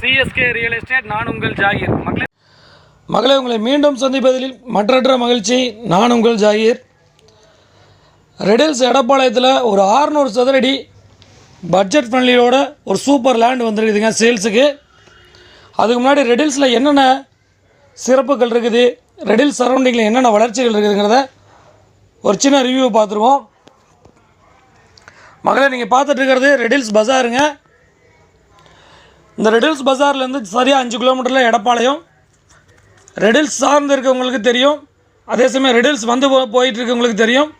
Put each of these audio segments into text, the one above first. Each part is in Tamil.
சிஎஸ்கே ரியல் எஸ்டேட் நான் உங்கள் ஜாகிர். மகளே மகளே உங்களை மீண்டும் சந்திப்பதில் மற்றற்ற மகிழ்ச்சி. நான் உங்கள் ஜாகிர். ரெடில்ஸ் எடப்பாளையத்தில் ஒரு 600 சதுரடி பட்ஜெட் ஃப்ரெண்ட்லியோட ஒரு சூப்பர் லேண்ட் வந்துருக்குதுங்க சேல்ஸுக்கு. அதுக்கு முன்னாடி ரெடில்ஸில் என்னென்ன சிறப்புகள் இருக்குது ரெடில்ஸ் சரௌண்டிங்கில் என்னென்ன வளர்ச்சிகள் இருக்குதுங்கிறத ஒரு சின்ன ரிவ்யூ பார்த்துருவோம். மகளே நீங்கள் பார்த்துட்டு இருக்கிறது ரெடில்ஸ் பஜாருங்க. இந்த ரெடில்ஸ் பஜார்லேருந்து சரியாக அஞ்சு கிலோமீட்டரில் எடப்பாளையம். ரெடில்ஸ் சார்ந்து இருக்கவங்களுக்கு தெரியும். அதே சமயம் ரெடில்ஸ் வந்து போ போயிட்டு இருக்கவங்களுக்கு தெரியும்.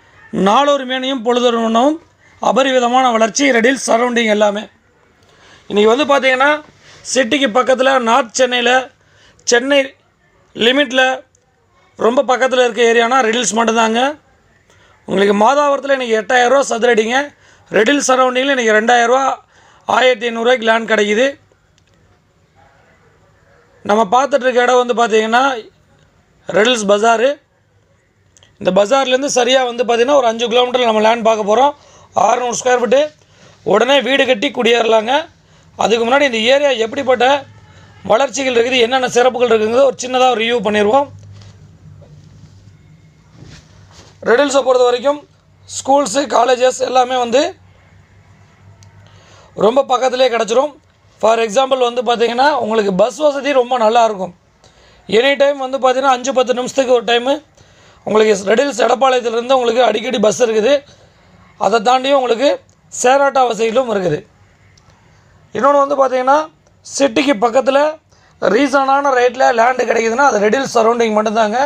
நாளொரு மேனையும் பொழுதொரு உணவும் அபரிவிதமான வளர்ச்சி ரெடில்ஸ் சரௌண்டிங் எல்லாமே. இன்றைக்கி வந்து பார்த்தீங்கன்னா சிட்டிக்கு பக்கத்தில் நார்த் சென்னையில் சென்னை லிமிட்டில் ரொம்ப பக்கத்தில் இருக்க ஏரியானா ரெடில்ஸ் மட்டும்தாங்க. உங்களுக்கு மாதாவரத்தில் இன்றைக்கி எட்டாயிரரூவா சதுரடிங்க. ரெடில்ஸ் சரௌண்டிங்கில் இன்றைக்கி ரெண்டாயிரரூவா ஆயிரத்தி ஐநூறுரூவாய்க்கு லேண்ட் கிடைக்குது. நம்ம பார்த்துட்ருக்க இடம் வந்து பார்த்தீங்கன்னா ரெடில்ஸ் பஜாரு இந்த பஜார்லேருந்து சரியாக வந்து பார்த்திங்கன்னா ஒரு அஞ்சு கிலோமீட்டர் நம்ம லேண்ட் பார்க்க போகிறோம் ஆறுநூறு ஸ்கொயர் ஃபீட்டு உடனே வீடு கட்டி குடியேறலாங்க. அதுக்கு முன்னாடி இந்த ஏரியா எப்படிப்பட்ட வளர்ச்சிகள் இருக்குது என்னென்ன சிறப்புகள் இருக்குங்கிறத ஒரு சின்னதாக ஒரு ரிவ்யூ பண்ணிடுவோம் ரெடில்ஸை பொறுத்த வரைக்கும் ஸ்கூல்ஸு காலேஜஸ் எல்லாமே வந்து ரொம்ப பக்கத்துலேயே கிடச்சிரும். ஃபார் எக்ஸாம்பிள் வந்து பார்த்திங்கன்னா உங்களுக்கு பஸ் வசதி ரொம்ப நல்லா இருக்கும். எனி டைம் வந்து பார்த்தீங்கன்னா அஞ்சு பத்து நிமிஷத்துக்கு ஒரு டைமு உங்களுக்கு ரெடில்ஸ் எடப்பாளையத்துலேருந்து உங்களுக்கு அடிக்கடி பஸ் இருக்குது. அதை தாண்டியும் உங்களுக்கு சேராட்டா வசதிகளும் இருக்குது. இன்னொன்று வந்து பார்த்திங்கன்னா சிட்டிக்கு பக்கத்தில் ரீசனான ரேட்டில் லேண்டு கிடைக்குதுன்னா அது ரெடில்ஸ் சரௌண்டிங் மட்டும்தாங்க.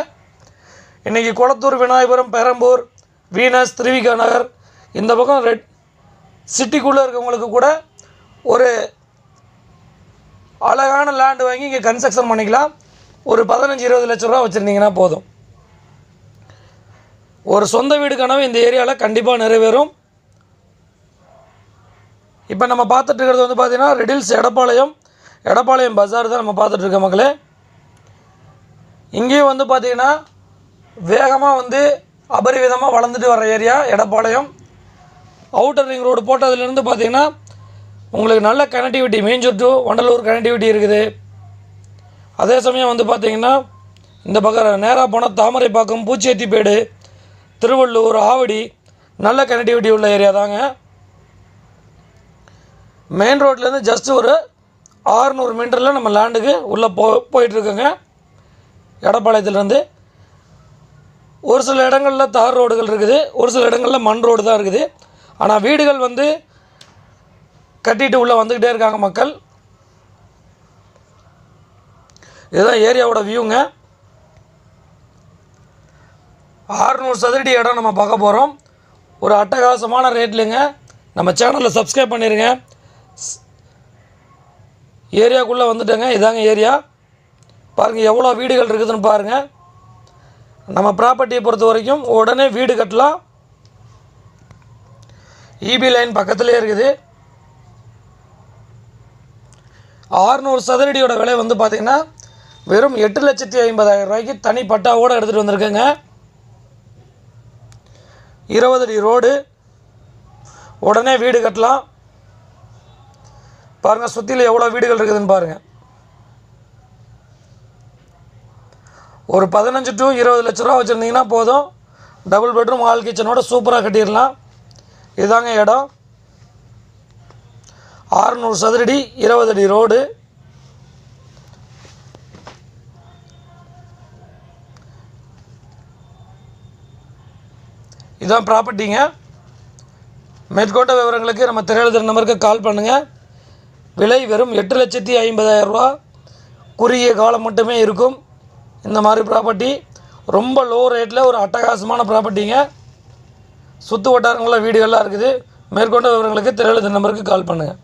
இன்றைக்கி குளத்தூர் விநாயகபுரம் பெரம்பூர் வீனஸ் திருவிகா நகர் இந்த பக்கம் ரெட் சிட்டிக்குள்ளே இருக்கவங்களுக்கு கூட ஒரு அழகான லேண்டு வாங்கி இங்கே கன்ஸ்ட்ரக்ஷன் பண்ணிக்கலாம். ஒரு பதினஞ்சு இருபது லட்ச ரூபா வச்சுருந்தீங்கன்னா போதும். ஒரு சொந்த வீடு கனவு இந்த ஏரியாவில் கண்டிப்பாக நிறைவேறும். இப்போ நம்ம பார்த்துட்டு இருக்கிறது வந்து பார்த்திங்கன்னா ரெடில்ஸ் எடப்பாளையம். எடப்பாளையம் பஜார் தான் நம்ம பார்த்துட்டு மக்களே. இங்கேயும் வந்து பார்த்திங்கன்னா வேகமாக வந்து அபரிவிதமாக வளர்ந்துட்டு வர area Edapalayam. Outer ring road போட்டதுலேருந்து பார்த்தீங்கன்னா உங்களுக்கு நல்ல connectivity Minjur to Vandalur connectivity இருக்குது. அதே சமயம் வந்து பார்த்தீங்கன்னா இந்த பக்கம் நேராக போனால் தாமரைப்பாக்கம் பூச்சேத்திப்பேடு திருவள்ளூர் ஆவடி நல்ல கனெக்டிவிட்டி உள்ள ஏரியா தாங்க. மெயின் ரோட்லேருந்து ஜஸ்ட் ஒரு ஆறுநூறு மீட்டரில் நம்ம லேண்டுக்கு உள்ளே போ போயிட்டுருக்கோங்க. எடப்பாளையத்துலேருந்து ஒரு சில இடங்களில் தார் ரோடுகள் இருக்குது ஒரு சில இடங்களில் மண் ரோடு தான் இருக்குது. ஆனால் வீடுகள் வந்து கட்டிட்டு உள்ளே வந்துக்கிட்டே இருக்காங்க மக்கள். இதுதான் ஏரியாவோட வியூங்க ஆறுநூறு சதுரடி இடம் நம்ம பார்க்க போகிறோம் ஒரு அட்டகாசமான ரேட்லுங்க. நம்ம சேனலில் சப்ஸ்கிரைப் பண்ணிடுங்க ஏரியாக்குள்ளே வந்துட்டேங்க. இதாங்க ஏரியா. பாருங்கள் எவ்வளோ வீடுகள் இருக்குதுன்னு பாருங்கள் நம்ம ப்ராப்பர்ட்டியை பொறுத்த வரைக்கும் உடனே வீடு கட்டலாம். இபி லைன் பக்கத்துலேயே இருக்குது. ஆறுநூறு சதுரடியோட விலை வந்து பார்த்திங்கன்னா வெறும் எட்டு லட்சத்தி ஐம்பதாயிரம் ரூபாய்க்கு தனி பட்டாவோடு எடுத்துகிட்டு வந்திருக்கேங்க. இருபது அடி ரோடு. உடனே வீடு கட்டலாம். பாருங்கள் சுற்றியில் எவ்வளோ வீடுகள் இருக்குதுன்னு பாருங்கள் ஒரு பதினஞ்சு டு இருபது லட்ச ரூபா வச்சுருந்தீங்கன்னா போதும். டபுள் பெட்ரூம் ஹால் கிச்சனோட சூப்பராக கட்டிடலாம். இதாங்க இடம். ஆறுநூறு சதுரடி இருபது அடி ரோடு. இதான் ப்ராப்பர்ட்டிங்க மேற்கொண்ட விவரங்களுக்கு நம்ம திரையெழுதுற நம்பருக்கு கால் பண்ணுங்கள் விலை வெறும் எட்டு லட்சத்தி ஐம்பதாயிரரூபா குறுகிய காலம் மட்டுமே இருக்கும் இந்த மாதிரி ப்ராப்பர்ட்டி ரொம்ப லோ ரேட்டில் ஒரு அட்டகாசமான ப்ராப்பர்ட்டிங்க சுற்று வட்டாரங்களில் வீடுகள்லாம் இருக்குது. மேற்கொண்ட விவரங்களுக்கு திரையெழுதுற நம்பருக்கு கால் பண்ணுங்கள்